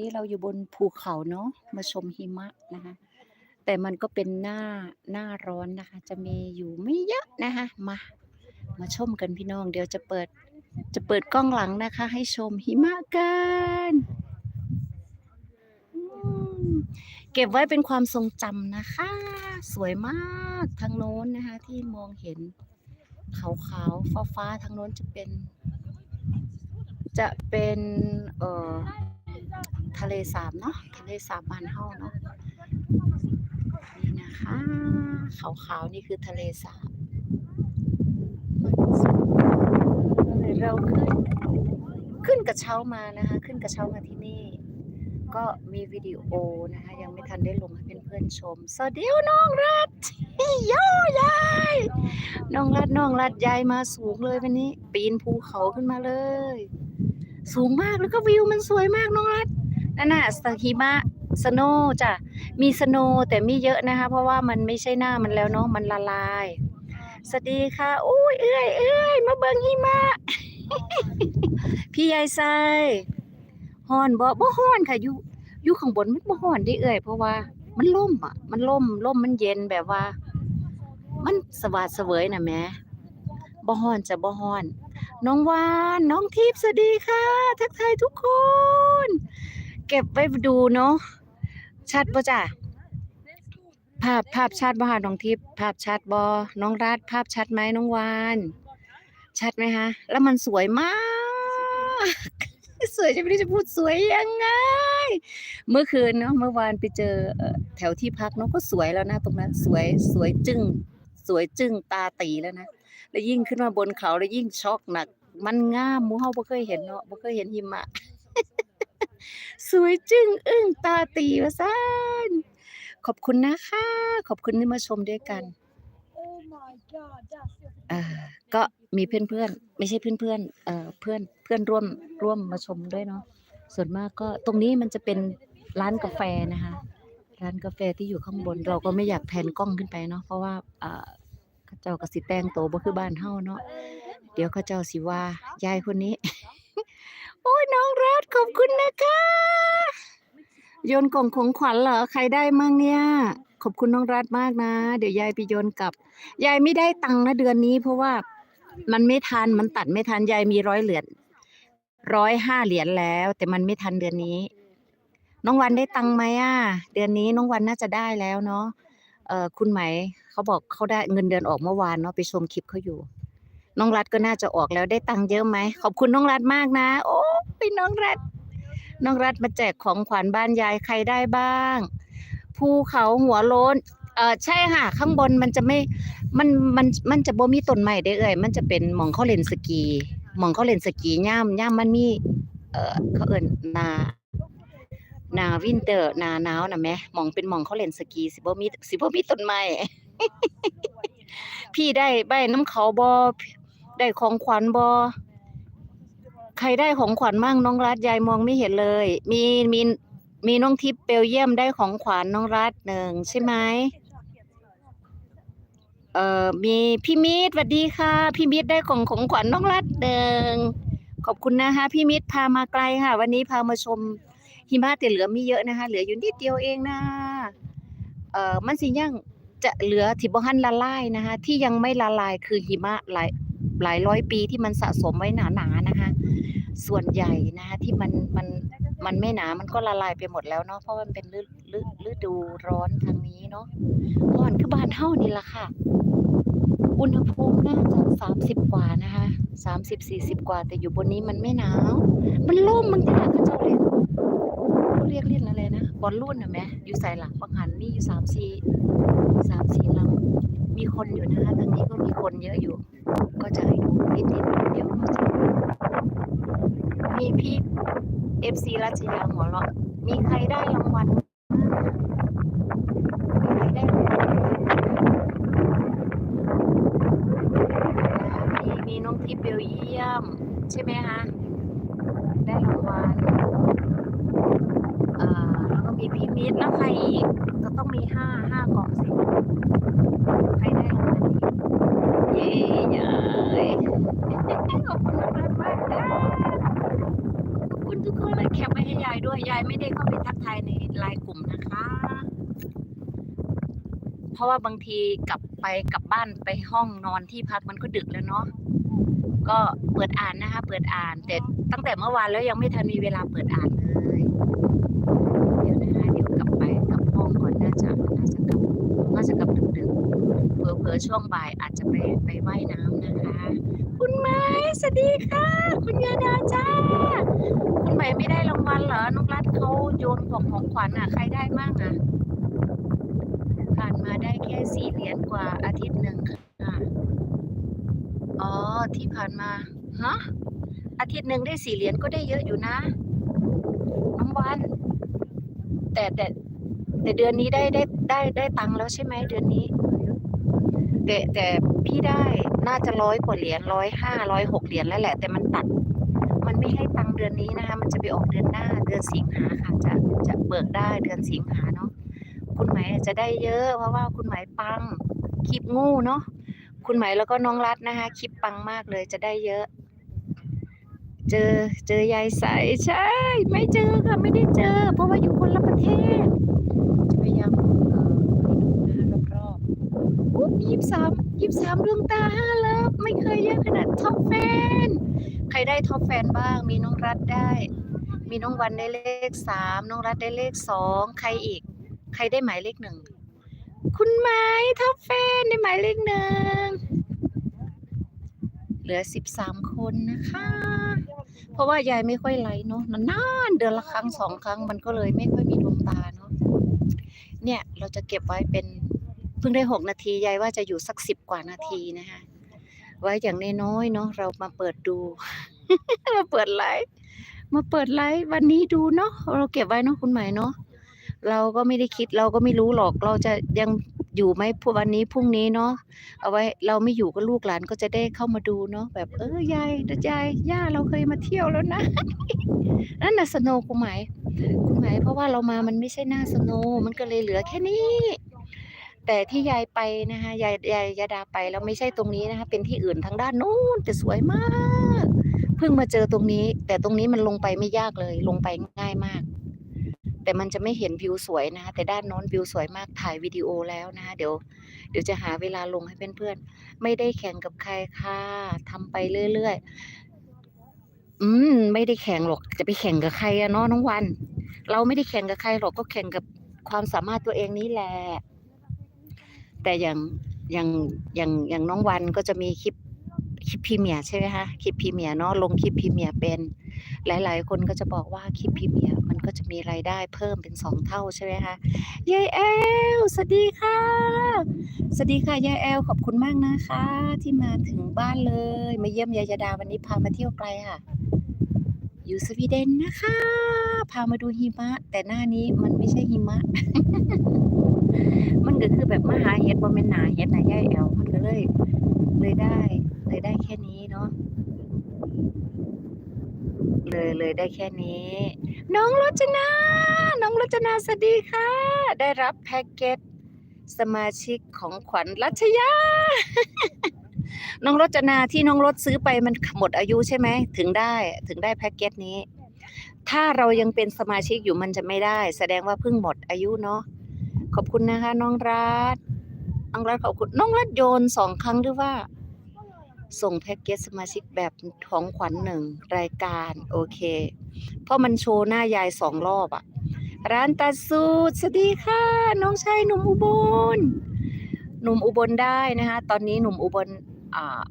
นี้เราอยู่บนภูเขาเนาะมาชมหิมะนะคะ แต่มันก็เป็นหน้าหน้าร้อนนะคะ จะมีอยู่ไม่เยอะนะคะมา มาชมกันพี่น้อง เดี๋ยวจะเปิดจะเปิดกล้องหลังนะคะ ให้ชมหิมะกันเก็บไว้เป็นความทรงจำนะคะ สวยมากทางโน้นนะคะ ที่มองเห็นขาวๆฟ้าๆทางโน้นจะเป็น จะเป็นเอ่อ ทะเลสาบเนาะทะเลสาบบ้านเฮาเนาะนี่นะคะขาวๆนี่คือทะเลสาบเราขึ้นขึ้นกระเช้ามานะคะ ขึ้นกระเช้ามาที่นี่ ก็มีวิดีโอนะคะ ยังไม่ทันได้ลงให้เพื่อนๆชมสวัสดีน้องรัดโยยายน้องรัดน้องรัดยายมาสูงเลยวันนี้ ปีนภูเขาขึ้นมาเลย สูงมากแล้วก็วิวมันสวยมากน้องรัดนั่นน่ะสหิมะสโนจ้ะมีสโนแต่ไม่เยอะนะคะ เพราะว่ามันไม่ใช่หน้ามันแล้วเนาะมันละลายสวัสดีค่ะอุ้ยเอ้ยเอ้ยมาเบิงหิมะ พี่ยายไซฮ้อนบ่บ่ฮ้อนค่ะอยู่อยู่ข้างบนมันบ่ฮ้อนเดิเอ้ยเพราะว่ามันล่มอะ มันล่มล่มมันเย็นแบบว่า มันสวาดเสวยน่ะแม่บ่ฮ้อนจะบ่ฮ้อน น้องวานน้องทิพย์สวัสดีค่ะ ทักทายทุกคน เก็บไว้ดูเนาะชัดบ่จ้ะภาพภาพชัดบ่คะน้องทิพย์ภาพชัดบ่น้องรัฐภาพชัดไหมน้องวานชัดไหมคะแล้วมันสวยมาก สวยจะไม่รู้จะพูดสวยยังไง เมื่อคืนเนาะเมื่อวานไปเจอแถวที่พักเนาะก็สวยแล้วนะ ตรงนั้นสวยสวยจึ้งสวยจึ้งตาตีแล้วนะ แล้วยิ่งขึ้นมาบนเขาแล้วยิ่งช็อกหนัก มันงามหมู่เฮาบ่เคยเห็นเนาะบ่เคยเห็นหิมะ สวยจึ้งอึ้งตาตีว่าซั่นขอบคุณนะคะ ขอบคุณที่มาชมด้วยกัน Oh my god, that's your เอ่อก็มีเพื่อนๆ ไม่ใช่เพื่อนๆเอ่อเพื่อนเพื่อนร่วมร่วมมาชมด้วยเนาะส่วนมากก็ตรงนี้มันจะเป็นร้านกาแฟนะคะ ร้านกาแฟที่อยู่ข้างบน เราก็ไม่อยากแพนกล้องขึ้นไปเนาะเพราะว่า เอ่อเขาเจ้าก็สิแต่งโตบ่คือบ้านเฮาเนาะเดี๋ยวเขาเจ้าสิว่ายายคนนี้ โอ้ยน้องรัดขอบคุณนะคะโยนกล่องของขวัญเหรอใครได้มั่งเนี่ย ขอบคุณน้องรัดมากนะ เดี๋ยวยายไปโยนกลับ ยายไม่ได้ตังค์นะเดือนนี้ เพราะว่ามันไม่ทันมันตัดไม่ทันยายมีร้อยเหรียญร้อยห้าเหรียญแล้ว แต่มันไม่ทันเดือนนี้ น้องวันได้ตังค์ไหมอะ เดือนนี้น้องวันน่าจะได้แล้วเนาะ เออคุณไหมเขาบอกเขาได้เงินเดือนออกเมื่อวานเนาะไปชมคลิปเขาอยู่ น้องรัฐก็น่าจะออกแล้วได้ตังค์เยอะไหมขอบคุณน้องรัฐมากนะ โอ้ยน้องรัฐน้องรัฐมาแจกของขวัญบ้านยายใครได้บ้างภูเขาหัวโล้นเออใช่ค่ะ ข้างบนมันจะไม่ มันมันมันจะบ่มีต้นไม้ได้เอ่ยมันจะเป็นหมองเขาเล่นสกีหมองเขาเล่นสกีย่ามย่ามมันมี เออเขาเอิ้นนา นาวินเตอร์หนาหนาวน่ะแหมหมองเป็นหมองเขาเล่นสกีสิบ่มีสิบ่มีต้นไม้พี่ได้ใบน้ำเขาบ่ได้ของขวัญบ่ใครได้ของขวัญมั่งน้องรัฐยายมองไม่เห็นเลย มีมีมีน้องทิพย์เบลเยียมได้ของขวัญน้องรัฐหนึ่งใช่ไหมเอ่อมีพี่มิตรสวัสดีค่ะ พี่มิตรได้ของของขวัญน้องรัดเดิงขอบคุณนะคะพี่มิตรพามาไกลค่ะ วันนี้พามาชม หิมะแต่เหลือไม่เยอะนะคะ เหลืออยู่นิดเดียวเองนะเอ่อมันสิยังจะเหลือที่บ่ทันละลายนะคะ ที่ยังไม่ละลายคือหิมะหลายหลายร้อยปีที่มันสะสมไว้หนาๆนะคะ ส่วนใหญ่นะคะที่มันมันมันไม่หนา มันก็ละลายไปหมดแล้วเนาะ เพราะมันเป็นฤฤฤดูร้อนทางนี้เนาะ ร้อนคือบ้านเฮานี่ละค่ะ อุณหภูมิน่าจะสามสิบกว่านะคะ สามสิบสี่สิบกว่า แต่อยู่บนนี้มันไม่หนาว มันร่มมันที่หลักเขาเจ้าเรีย เขาเรียกเล่นอะไรนะ บอลลูนน่ะแหมอยู่ใส่หลักบังหันมีอยู่สามสี่สามสี่ลำมีคนอยู่นะคะทางนี้ก็มีคนเยอะอยู่ ก็จะให้ดูนิดๆเดี๋ยวมีพี่เอฟซีรัชยาหัวเราะมีใครได้รางวัลมีใครได้รางวัลมีมีน้องทิพย์เบลเยียม ใช่ไหมคะได้รางวัลเอ่อแล้ว ก็มีพี่มิตแล้วใครอีกก็ต้องมีห้าห้ากล่องสิใครได้รางวัลอีกเย้ยายขอบคุณมากมากๆค่ะขอบคุณทุกคนเลยแคปไว้ให้ยายด้วยยายไม่ได้เข้าไปทักทายในไลน์กลุ่มนะคะ เพราะว่าบางทีกลับไปกลับบ้านไปห้องนอนที่พักมันก็ดึกแล้วเนาะก็เปิดอ่านนะคะ เปิดอ่านแต่ตั้งแต่เมื่อวานแล้วยังไม่ทันมีเวลาเปิดอ่านเลย เดี๋ยวนะคะเดี๋ยวกลับไปกลับห้องก่อนน่าจะน่าจะกลับน่า จะกลับดึกๆเผลอๆช่วงบ่ายอาจจะไปไปว่ายน้ำนะคะ คุณไม้สวัสดีค่ะ คุณยาดาจ้า คุณใหม่ไม่ได้รางวัลเหรอน้องรัฐเขาโยนของของขวัญอะ ใครได้มั่งอะ ผ่านมาได้แค่สี่เหรียญกว่าอาทิตย์หนึ่งค่ะ อ๋อที่ผ่านมา ฮะ อาทิตย์หนึ่งได้สี่เหรียญก็ได้เยอะอยู่นะน้องวัน แต่แต่ แต่เดือนนี้ได้ได้ได้ได้ตังค์แล้วใช่ไหมเดือนนี้ แต่แต่พี่ได้น่าจะร้อยกว่าเหรียญร้อยห้าร้อยหกเหรียญแล้วแหละ แต่มันตัด มันไม่ให้ตังค์เดือนนี้นะคะ มันจะไปออกเดือนหน้า เดือนสิงหาค่ะ จะจะเบิกได้เดือนสิงหาเนาะคุณหมายจะได้เยอะ เพราะว่าคุณหมายปังคลิปงูเนาะคุณหมายแล้วก็น้องรัดนะคะคลิปปังมากเลยจะได้เยอะ เจอเจอยายใสใช่ ไม่เจอค่ะไม่ได้เจอ เพราะว่าอยู่คนละประเทศจะพยายามเอ่อไปดูนะคะรอบๆอุ๊บ ยี่สามยี่สามดวงตาห้าเลิฟไม่เคยเยอะขนาดท็อปแฟน ใครได้ท็อปแฟนบ้าง มีน้องรัฐได้ มีน้องวันได้เลขสามน้องรัฐได้เลขสองใครอีก ใครได้หมายเลขหนึ่งคุณไม้ท็อปแฟนได้หมายเลขหนึ่งเหลือสิบสามคนนะคะ เพราะว่ายายไม่ค่อยไลฟ์เนาะนานๆเดือนละครั้งสองครั้งมันก็เลยไม่ค่อยมีดวงตาเนาะเนี่ยเราจะเก็บไว้เป็น เพิ่งได้หกนาทียายว่าจะอยู่สักสิบกว่านาทีนะคะไว้อย่างน้อยๆเนาะเรามาเปิดดูมาเปิดไลฟ์มาเปิดไลฟ์วันนี้ดูเนาะเราเก็บไว้เนาะคุณหมายเนาะเราก็ไม่ได้คิดเราก็ไม่รู้หรอก เราจะยังอยู่ไหมพวันนี้พรุ่งนี้เนาะเอาไว้เราไม่อยู่ก็ลูกหลานก็จะได้เข้ามาดูเนาะแบบเออยายยายย่าเราเคยมาเที่ยวแล้วนะนั่นน่ะสโนว์คุณหมายคุณหมายเพราะว่าเรามามันไม่ใช่หน้าสโนว์มันก็เลยเหลือแค่นี้ แต่ที่ยายไปนะคะยายยายยาดาไปแล้วไม่ใช่ตรงนี้นะคะ เป็นที่อื่นทางด้านนู้นแต่สวยมาก เพิ่งมาเจอตรงนี้ แต่ตรงนี้มันลงไปไม่ยากเลย ลงไปง่ายมาก แต่มันจะไม่เห็นวิวสวยนะคะแต่ด้านโน้นวิวสวยมากถ่ายวิดีโอแล้วนะคะเดี๋ยว เดี๋ยวจะหาเวลาลงให้เพื่อนๆไม่ได้แข่งกับใครค่ะทำไปเรื่อยๆอืมไม่ได้แข่งหรอกจะไปแข่งกับใครอะเนาะน้องวัน เราไม่ได้แข่งกับใครหรอกก็แข่งกับความสามารถตัวเองนี่แหละ แต่อย่างอย่างอย่างอย่างน้องวันก็จะมีคลิปคลิปพรีเมียใช่ไหมคะคลิปพรีเมียเนาะลงคลิปพรีเมียเป็นหลาย ๆ คนก็จะบอกว่าคลิปพรีเมียมันก็จะมีรายได้เพิ่มเป็นสองเท่าใช่ไหมคะยายแอลสวัสดีค่ะสวัสดีค่ะยายแอลขอบคุณมากนะคะ ที่มาถึงบ้านเลย มาเยี่ยมยายดาวันนี้พามาเที่ยวไกลค่ะ อยู่สวีเดนนะคะ พามาดูหิมะ แต่หน้านี้มันไม่ใช่หิมะ มันก็คือแบบมหาเห็ดบ่แม่นหนาเห็ดนะยายแอลมันก็เลย เลยได้ เลยได้แค่นี้เนาะเลยเลยได้แค่นี้ น้องรจนา น้องรจนาสวัสดีค่ะ ได้รับแพ็กเกจสมาชิกของขวัญรัชยา น้องรจนาที่น้องรถซื้อไปมันหมดอายุใช่ไหมถึงได้ถึงได้แพ็กเกจนี้ ถ้าเรายังเป็นสมาชิกอยู่มันจะไม่ได้ แสดงว่าเพิ่งหมดอายุเนาะขอบคุณนะคะ น้องรัฐน้องรัฐขอบคุณน้องรัฐโยนสองครั้งหรือว่า ส่งแพ็กเกจสมาชิกแบบของขวัญหนึ่งรายการ โอเค เพราะมันโชว์หน้ายายสองรอบอะร้านตัดสูตรสวัสดีค่ะ น้องชายหนุ่มอุบลหนุ่มอุบลได้นะคะ ตอนนี้หนุ่มอุบล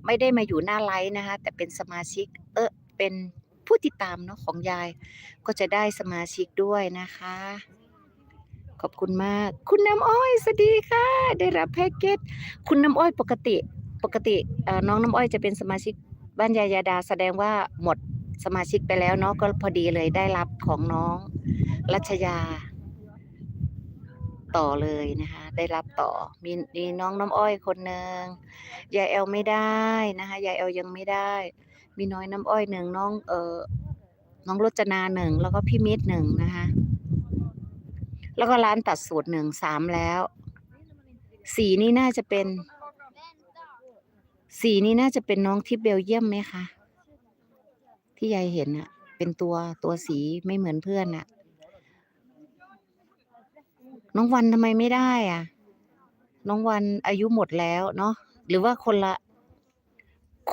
ไม่ได้มาอยู่หน้าไลฟ์นะคะ แต่เป็นสมาชิก เออเป็นผู้ติดตามเนาะของยาย ก็จะได้สมาชิกด้วยนะคะ ขอบคุณมาก คุณน้ำอ้อยสวัสดีค่ะ ได้รับแพ็กเกจคุณน้ำอ้อยปกติปกติน้องน้ำอ้อยจะเป็นสมาชิกบ้านยายาดา แสดงว่าหมดสมาชิกไปแล้วเนาะก็พอดีเลยได้รับของน้องรัชยา ต่อเลยนะคะ ได้รับต่อมีมีน้องน้ำอ้อยคนหนึ่งยายแอลไม่ได้นะคะยายแอลยังไม่ได้ มีน้อยน้ำอ้อยหนึ่งน้องเออน้องรจนาหนึ่งแล้วก็พี่มิตรหนึ่งนะคะแล้วก็ร้านตัดสูตรหนึ่งสามแล้วสีนี่น่าจะเป็น สีนี่น่าจะเป็นน้องที่เบลเยียมไหมคะที่ยายเห็นอะเป็นตัวตัวสีไม่เหมือนเพื่อนอะ น้องวันทำไมไม่ได้อะ น้องวันอายุหมดแล้วเนาะหรือว่าคนละ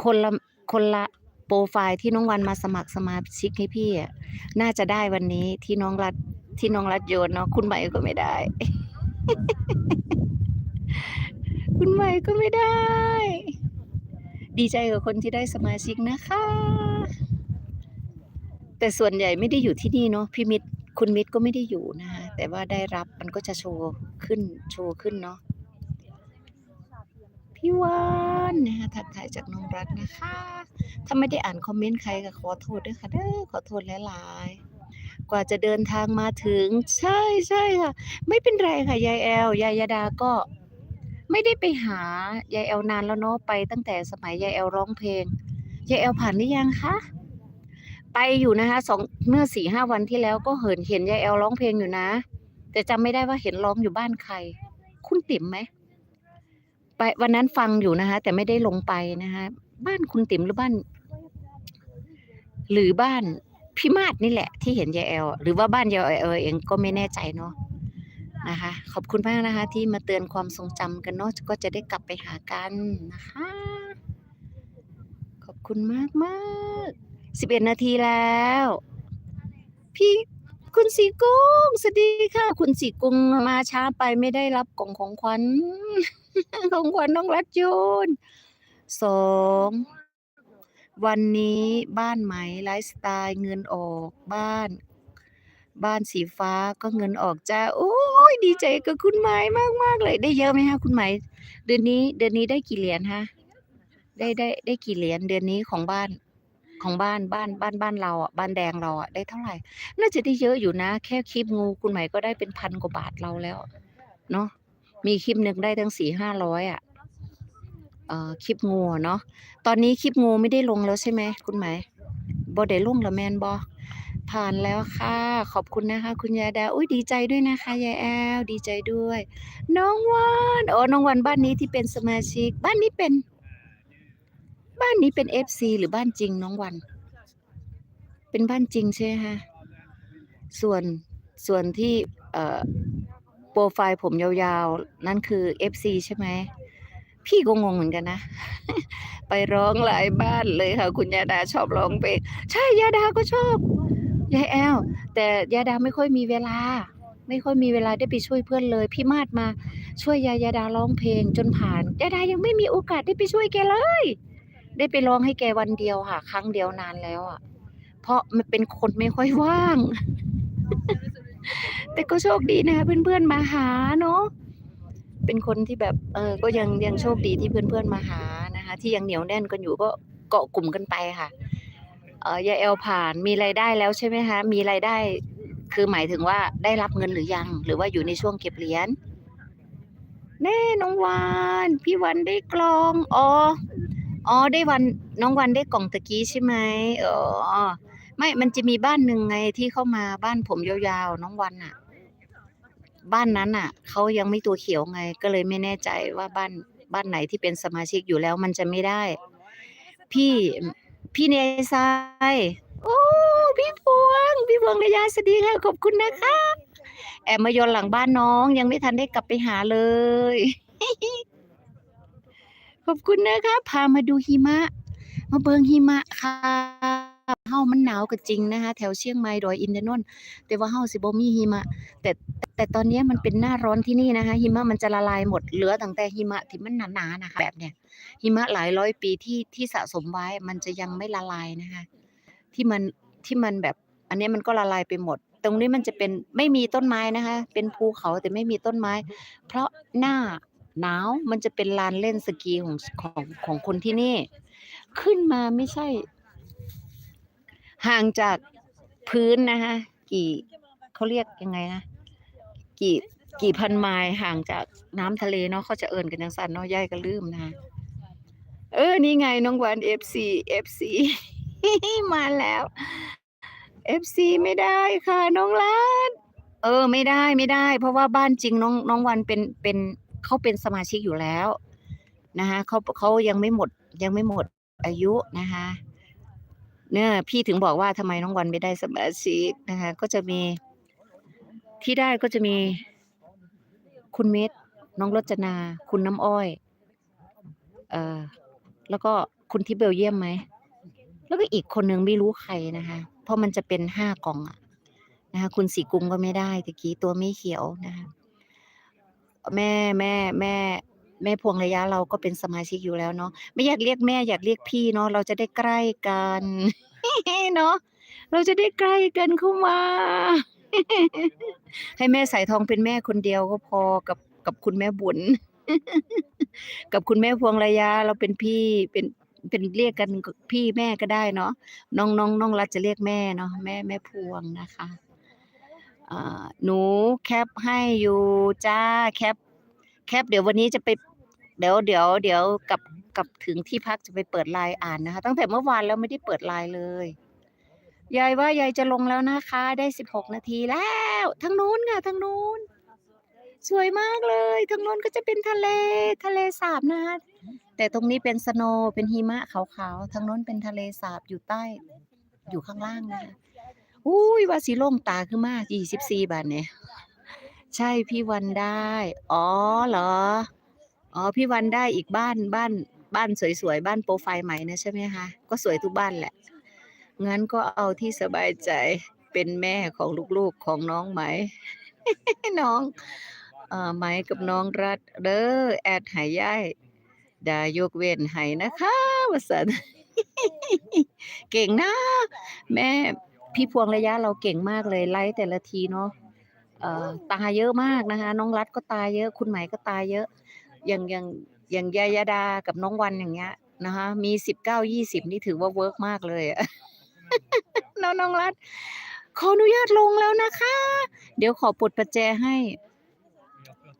คนละคนละโปรไฟล์ที่น้องวันมาสมัครสมาชิกให้พี่อะน่าจะได้วันนี้ที่น้องรัดที่น้องรัดโยนเนาะคุณใหม่ก็ไม่ได้ คุณใหม่ก็ไม่ได้ ดีใจกับคนที่ได้สมาชิกนะคะ แต่ส่วนใหญ่ไม่ได้อยู่ที่นี่เนาะพี่มิตร คุณมิตรก็ไม่ได้อยู่นะคะแต่ว่าได้รับมันก็จะโชว์ขึ้นโชว์ขึ้นเนาะพี่วานนะคะทักทายจากน้องรัฐนะคะ ถ้าไม่ได้อ่านคอมเมนต์ใครก็ขอโทษด้วยค่ะเด้อขอโทษหลายๆกว่าจะเดินทางมาถึง ใช่ใช่ค่ะ ไม่เป็นไรค่ะยายแอลยายยาดาก็ ไม่ได้ไปหายายแอลนานแล้วเนาะไปตั้งแต่สมัยยายแอลร้องเพลงยายแอลผ่านหรือยังคะ ไปอยู่นะคะสองเมื่อสี่ห้าวันที่แล้วก็เห็นเห็นยายแอลร้องเพลงอยู่นะ แต่จำไม่ได้ว่าเห็นร้องอยู่บ้านใคร คุณติ๋มไหมไปวันนั้นฟังอยู่นะคะ แต่ไม่ได้ลงไปนะคะบ้านคุณติ๋มหรือบ้าน หรือบ้านพี่มาศนี่แหละ ที่เห็นยายแอลหรือว่าบ้านยายแอลเองก็ไม่แน่ใจเนาะนะคะ ขอบคุณมากนะคะ ที่มาเตือนความทรงจำกันเนาะก็จะได้กลับไปหากันนะคะ ขอบคุณมากมาก สิบเอ็ดนาทีแล้ว พี่คุณสีกุ้งสวัสดีค่ะ คุณสีกุ้งมาช้าไปไม่ได้รับกล่องของขวัญของขวัญน้องรัดโยนสองวันนี้บ้านไหมไลฟ์สไตล์เงินออกบ้าน บ้านสีฟ้าก็เงินออกจ้าโอ้ยดีใจกับคุณไหมมากมากๆเลย ได้เยอะไหมคะคุณไหมเดือนนี้ เดือนนี้ได้กี่เหรียญฮะได้ได้ได้กี่เหรียญเดือนนี้ของบ้าน ของบ้านบ้านบ้านบ้านเราอะบ้านแดงเราอะได้เท่าไหร่ น่าจะได้เยอะอยู่นะ แค่คลิปงูคุณหมก็ได้เป็นพันกว่าบาทเราแล้ว เนาะมีคลิปหนึ่งได้ทั้งสี่ห้าร้อยอะเอ่อคลิปงูเนาะตอนนี้คลิปงูไม่ได้ลงแล้วใช่ไหมคุณหมบอได้ลงแล้วแมนบอผ่านแล้วค่ะ ขอบคุณนะคะ คุณยายดาอุ้ยดีใจด้วยนะคะยายแอลดีใจด้วย น้องวันอ๋อน้องวันบ้านนี้ที่เป็นสมาชิก บ้านนี้เป็น บ้านนี้เป็นเอฟซีหรือบ้านจริงน้องวัน เป็นบ้านจริงใช่ไหมคะส่วนส่วนที่โปรไฟล์ผมยาวๆ นั่นคือ FC ใช่ไหมพี่ก็งงเหมือนกันนะ ไปร้องหลายบ้านเลยค่ะ คุณยาดาชอบร้องเพลงใช่ยาดาก็ชอบยายแอลแต่ยาดาไม่ค่อยมีเวลา ไม่ค่อยมีเวลาได้ไปช่วยเพื่อนเลย พี่มาดมาช่วยยายาดาร้องเพลงจนผ่านยาดายังไม่มีโอกาสได้ไปช่วยแกเลย ได้ไปร้องให้แกวันเดียวค่ะ ครั้งเดียวนานแล้วอะ เพราะมันเป็นคนไม่ค่อยว่าง แต่ก็โชคดีนะคะเพื่อนๆมาหาเนาะเป็นคนที่แบบ เออ ก็ยังยังโชคดีที่เพื่อนๆมาหานะคะ ที่ยังเหนียวแน่นกันอยู่ก็เกาะกลุ่มกันไปค่ะ เออยายแอลผ่านมีรายได้แล้วใช่ไหมคะมีรายได้คือหมายถึงว่าได้รับเงินหรือยัง หรือว่าอยู่ในช่วงเก็บเหรียญแน่น้องวาน พี่วันได้กลองอ๋อ อ๋อได้วันน้องวันได้กล่องตะกี้ใช่ไหมอ๋อไม่มันจะมีบ้านหนึ่งไงที่เข้ามาบ้านผมยาวๆน้องวันอะบ้านนั้นอะเขายังไม่ตัวเขียวไง ก็เลยไม่แน่ใจว่าบ้านบ้านไหนที่เป็นสมาชิกอยู่แล้วมันจะไม่ได้ พี่พี่เนยซายโอ้พี่พวง พี่พวงระยาสวัสดีค่ะขอบคุณนะคะ แอบมาโยนหลังบ้านน้องยังไม่ทันได้กลับไปหาเลย ขอบคุณนะคะพามาดูหิมะ มาเบิงหิมะค่ะเฮามันหนาวก็จริงนะคะ แถวเชียงใหม่ดอยอินทนนท์แต่ว่าเฮาสิบ่มีหิมะ แต่แต่ตอนนี้มันเป็นหน้าร้อนที่นี่นะคะ หิมะมันจะละลายหมดเหลือตั้งแต่หิมะที่มันหนาๆนะคะแบบเนี้ยหิมะหลายร้อยปีที่ที่สะสมไว้มันจะยังไม่ละลายนะคะ ที่มันที่มันแบบ อันนี้มันก็ละลายไปหมด ตรงนี้มันจะเป็นไม่มีต้นไม้นะคะ เป็นภูเขาแต่ไม่มีต้นไม้ เพราะหน้า หนาวมันจะเป็นลานเล่นสกีของของของคนที่นี่ ขึ้นมาไม่ใช่ ห่างจากพื้นนะคะกี่เขาเรียกยังไงนะกี่กี่พันไมล์ห่างจากน้ำทะเลเนาะเขาจะเอินกันจังสันเนาะย่ายก็ลืมนะ เออ นี่ไงน้องวาน FC FC มาแล้ว FC ไม่ได้ค่ะ น้องลัดเออ ไม่ได้ไม่ได้ เพราะว่าบ้านจริงน้องน้องวันเป็นเป็น เขาเป็นสมาชิกอยู่แล้วนะคะเขาเขายังไม่หมดยังไม่หมดอายุนะคะเนี่ยพี่ถึงบอกว่าทำไมน้องวันไม่ได้สมาชิกนะคะ ก็จะมีที่ได้ก็จะมี คุณเม็ดน้องรจนา คุณน้ำอ้อยเอ่อแล้วก็คุณที่เบลเยียมไหม แล้วก็อีกคนนึงไม่รู้ใครนะคะ เพราะมันจะเป็นห้ากล่องอะนะคะ คุณสีกุงก็ไม่ได้ตะกี้ตัวไม่เขียวนะคะ แม่แม่แม่แม่พวงระยะเราก็เป็นสมาชิกอยู่แล้วเนาะไม่อยากเรียกแม่อยากเรียกพี่เนาะเราจะได้ใกล้กันเนาะเราจะได้ใกล้กันเข้ามา ให้แม่สายทองเป็นแม่คนเดียวก็พอกับกับคุณแม่บุญกับคุณแม่พวงระยะเราเป็นพี่เป็นเป็นเรียกกันพี่แม่ก็ได้เนาะน้องน้องน้องรัฐจะเรียกแม่เนาะแม่แม่พวงนะคะ หนูแคปให้อยู่จ้าแคปแคปเดี๋ยววันนี้จะไปเดี๋ยวเดี๋ยวเดี๋ยวกับกับถึงที่พักจะไปเปิดไลน์อ่านนะคะ ตั้งแต่เมื่อวานแล้วไม่ได้เปิดไลน์เลยยายว่ายายจะลงแล้วนะคะ ได้สิบหกนาทีแล้วทางนู้นค่ะทางนู้น สวยมากเลยทางนู้นก็จะเป็นทะเลทะเลสาบนะคะแต่ตรงนี้เป็นสโนว์เป็นหิมะขาวๆทางนู้นเป็นทะเลสาบอยู่ใต้ อยู่ข้างล่างนะคะ อุ้ยว่าสีล่งตาขึ้นมากยี่สิบสี่บาทเนี่ยใช่พี่วันได้ อ๋อเหรอ อ๋อพี่วันได้อีกบ้านบ้านบ้านสวยๆบ้านโปรไฟล์ใหม่นะใช่ไหมคะ ก็สวยทุกบ้านแหละ งั้นก็เอาที่สบายใจเป็นแม่ของลูกๆของน้องไหม น้องอไหมกับน้องรัดเด้อแอดหายย่ายดายกเว้นให้นะคะวสันเก่งนะ แม่ พี่พวงระยะเราเก่งมากเลยไลฟ์แต่ละทีเนาะตายเยอะมากนะคะ น้องรัฐก็ตายเยอะ คุณไหมก็ตายเยอะ อย่างอย่างอย่างยายาดากับน้องวันอย่างเงี้ยนะคะมีสิบเก้ายี่สิบนี่ถือว่าเวิร์กมากเลยน้องน้องรัฐขออนุญาตลงแล้วนะคะ เดี๋ยวขอปลดประแจให้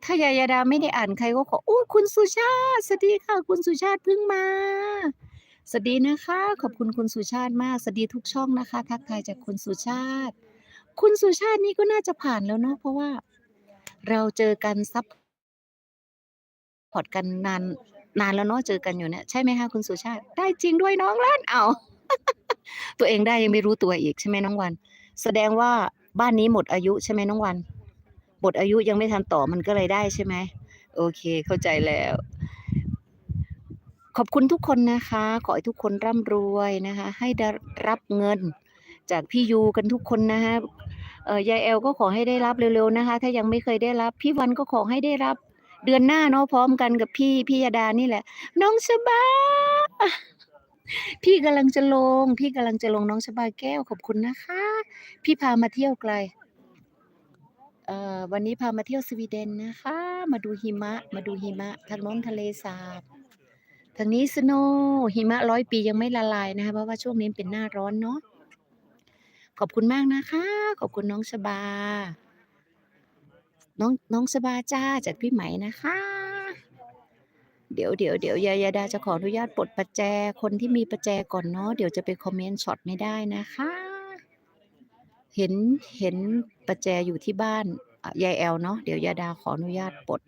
ถ้ายายาดาไม่ได้อ่านใครก็ขออู้คุณสุชาติสวัสดีค่ะ คุณสุชาติเพิ่งมา สวัสดีนะคะ ขอบคุณคุณสุชาติมาก สวัสดีทุกช่องนะคะ ทักทายจากคุณสุชาติ คุณสุชาตินี่ก็น่าจะผ่านแล้วเนาะเพราะว่า เราเจอกันซับพอร์ตกันนานนานแล้วเนาะเจอกันอยู่เนี่ยใช่ไหมคะคุณสุชาติ ได้จริงด้วยน้องล้านเอาตัวเองได้ยังไม่รู้ตัวอีกใช่ไหมน้องวัน แสดงว่าบ้านนี้หมดอายุใช่ไหมน้องวันหมดอายุยังไม่ทันต่อมันก็เลยได้ใช่ไหมโอเค เข้าใจแล้ว ขอบคุณทุกคนนะคะ ขอให้ทุกคนร่ำรวยนะคะ ให้ได้รับเงิน จากพี่ยูกันทุกคนนะคะเออยายแอลก็ขอให้ได้รับเร็วๆนะคะ ถ้ายังไม่เคยได้รับ พี่วันก็ขอให้ได้รับ เดือนหน้าเนาะพร้อมกันกับพี่พี่ยาดานี่แหละ น้องชบาพี่กำลังจะลง พี่กำลังจะลงน้องชบาแก้วขอบคุณนะคะ พี่พามาเที่ยวไกลเอ่อวันนี้พามาเที่ยวสวีเดนนะคะ มาดูหิมะ มาดูหิมะทางโน้นทะเลสาบ ทางนี้สโนหิมะร้อยปียังไม่ละลายนะคะเพราะว่าช่วงนี้เป็นหน้าร้อนเนาะขอบคุณมากนะคะ ขอบคุณน้องชบา น้องน้องชบาจ้าจากพี่ไหมนะคะ เดี๋ยวเดี๋ยวเดี๋ยวยายาดาจะขออนุญาตปลดประแจคนที่มีประแจก่อนเนาะเดี๋ยวจะไปคอมเมนต์ช็อตไม่ได้นะคะ เห็นเห็นประแจอยู่ที่บ้านยายแอลเนาะเดี๋ยวยาดาขออนุญาตปลด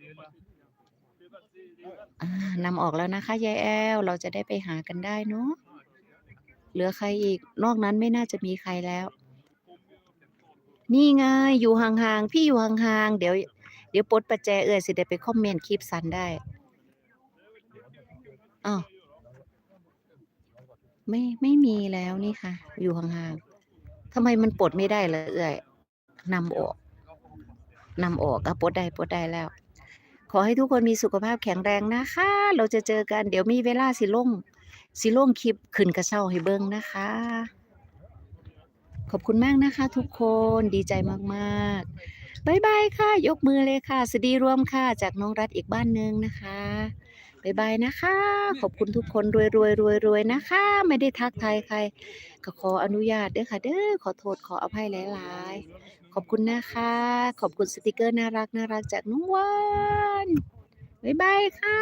นำออกแล้วนะคะยายแอลเราจะได้ไปหากันได้เนาะเหลือใครอีก นอกนั้นไม่น่าจะมีใครแล้ว นี่ไงอยู่ห่างๆพี่อยู่ห่างๆเดี๋ยว เดี๋ยวปลดประแจเอ่ยสิได้ไปคอมเมนต์คลิปสันได้อ้าวไม่ไม่มีแล้วนี่ค่ะ อยู่ห่างๆทำไมมันปลดไม่ได้เลยเอ่ยนำออกนำออกอะปลดได้ปลดได้แล้ว ขอให้ทุกคนมีสุขภาพแข็งแรงนะคะ เราจะเจอกันเดี๋ยวมีเวลาสิลงสิลงคลิปขึ้นกระเช้าให้เบิ้งนะคะ ขอบคุณมากนะคะ ทุกคนดีใจมากๆบายบายค่ะ ยกมือเลยค่ะสวัสดีรวมค่ะ จากน้องรัฐอีกบ้านหนึ่งนะคะ บายบายนะคะ ขอบคุณทุกคนรวยรวยรวยรวยๆนะคะ ไม่ได้ทักทายใคร ก็ขออนุญาตเด้อค่ะ เด้อขอโทษขออภัยหลายๆ ขอบคุณนะคะ ขอบคุณสติกเกอร์น่ารักน่ารักจากน้องวานบายบายค่ะ